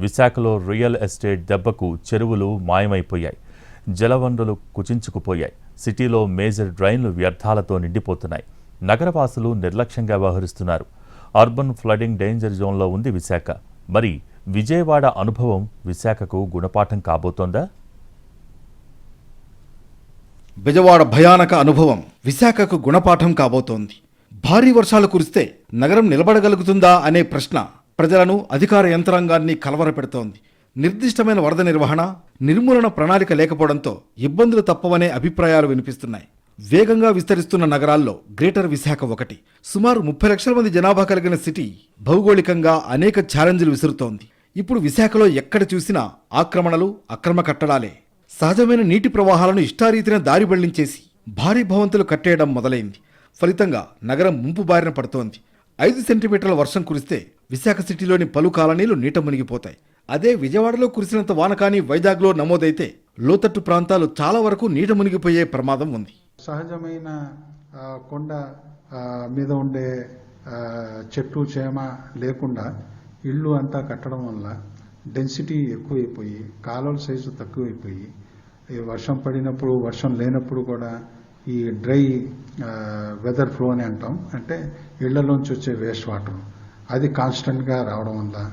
విశాఖలో real estate దెబ్బకు చెరువులు మాయమైపోయాయి. జలవనరులు కుచించుకుపోయాయి. సిటీలో మేజర్ డ్రైన్లు వ్యర్థాలతో నిండిపోతున్నాయి. నగరవాసులు నిర్లక్ష్యంగా వ్యవహరిస్తున్నారు. అర్బన్ ఫ్లడింగ్ డేంజర్ జోన్లో ఉంది విశాఖ. మరి విజయవాడ అనుభవం విశాఖకు గుణపాఠం కాబోతోందా? విజయవాడ భయానక అనుభవం విశాఖకు గుణపాఠం కాబోతోంది. భారీ వర్షాలు కురిస్తే నగరం నిలబడగలుగుతుందా అనే ప్రశ్న ప్రజలను అధికార యంత్రాంగాన్ని కలవరపెడుతోంది. నిర్దిష్టమైన వరద నిర్వహణ నిర్మూలన ప్రణాళిక లేకపోవడంతో ఇబ్బందులు తప్పవనే అభిప్రాయాలు వినిపిస్తున్నాయి. వేగంగా విస్తరిస్తున్న నగరాల్లో గ్రేటర్ విశాఖ ఒకటి. సుమారు ముప్పై లక్షల మంది జనాభా కలిగిన సిటీ భౌగోళికంగా అనేక ఛాలెంజ్లు విసురుతోంది. ఇప్పుడు విశాఖలో ఎక్కడ చూసినా ఆక్రమణలు అక్రమ కట్టడాలే. సహజమైన నీటి ప్రవాహాలను ఇష్టారీతిన దారి బళ్ళించేసి భారీ భవంతులు కట్టేయడం మొదలైంది. ఫలితంగా నగరం ముంపు బారిన పడుతోంది. ఐదు సెంటీమీటర్ల వర్షం కురిస్తే విశాఖ సిటీలోని పలు కాలనీలు నీట మునిగిపోతాయి. అదే విజయవాడలో కురిసినంత వాన కానీ వైజాగ్లో నమోదైతే లోతట్టు ప్రాంతాలు చాలా వరకు నీట మునిగిపోయే ప్రమాదం ఉంది. సహజమైన కొండ మీద ఉండే చెట్టు చేమ లేకుండా ఇళ్ళు అంతా కట్టడం వల్ల డెన్సిటీ ఎక్కువైపోయి కాలువల సైజు తక్కువైపోయి ఈ వర్షం పడినప్పుడు వర్షం లేనప్పుడు కూడా ఈ డ్రై వెదర్ ఫ్లో అని అంటాం. అంటే ఇళ్ళలోంచి వచ్చే వేస్ట్ వాటర్. అది కాన్స్టెంట్గా రావడం వల్ల.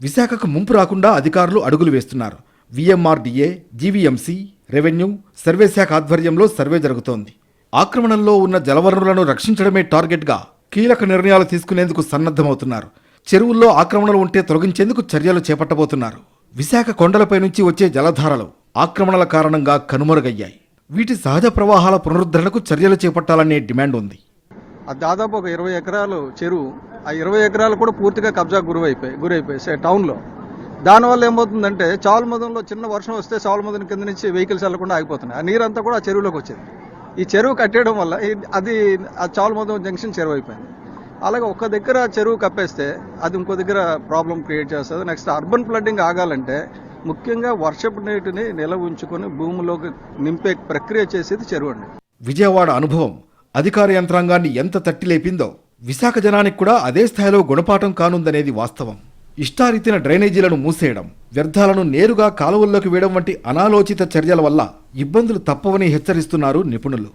విశాఖకు ముంపు రాకుండా అధికారులు అడుగులు వేస్తున్నారు. విఎంఆర్డీఏ జీవీఎంసీ రెవెన్యూ సర్వే శాఖ ఆధ్వర్యంలో సర్వే జరుగుతోంది. ఆక్రమణల్లో ఉన్న జలవనరులను రక్షించడమే టార్గెట్గా కీలక నిర్ణయాలు తీసుకునేందుకు సన్నద్ధమవుతున్నారు. చెరువుల్లో ఆక్రమణలు ఉంటే తొలగించేందుకు చర్యలు చేపట్టబోతున్నారు. విశాఖ కొండలపై నుంచి వచ్చే జలధారలు ఆక్రమణల కారణంగా కనుమరుగయ్యాయి. వీటి సహజ ప్రవాహాల పునరుద్ధరణకు చర్యలు చేపట్టాలనే డిమాండ్ ఉంది. దాదాపు ఒక ఇరవై ఎకరాలు చెరువు ఆ ఇరవై ఎకరాలు కూడా పూర్తిగా కబ్జా గురైపోయి గురైపోయాయి టౌన్లో. దానివల్ల ఏమవుతుందంటే చావులమదంలో చిన్న వర్షం వస్తే చావులమదం కింద నుంచి వెహికల్స్ వెళ్ళకుండా ఆగిపోతున్నాయి. ఆ నీరంతా కూడా ఆ చెరువులోకి వచ్చేది. ఈ చెరువు కట్టేయడం వల్ల అది ఆ చావులమదం జంక్షన్ చెరువు అయిపోయింది. అలాగే ఒక దగ్గర చెరువు కప్పేస్తే అది ఇంకో దగ్గర ప్రాబ్లం క్రియేట్ చేస్తుంది. నెక్స్ట్ అర్బన్ ఫ్లడ్డింగ్ ఆగాలంటే ముఖ్యంగా వర్షపు నీటిని నిలవ ఉంచుకొని భూమిలోకి నింపే ప్రక్రియ చేసేది చెరువు అండి. విజయవాడ అనుభవం. అధికార యంత్రాంగాన్ని ఎంత తట్టి లేపిందో విశాఖ జనానికి కూడా అదే స్థాయిలో గుణపాఠం కానుందనేది వాస్తవం. ఇష్టారీతిన డ్రైనేజీలను మూసేయడం వ్యర్థాలను నేరుగా కాలువల్లోకి వేయడం వంటి అనాలోచిత చర్యల వల్ల ఇబ్బందులు తప్పవని హెచ్చరిస్తున్నారు నిపుణులు.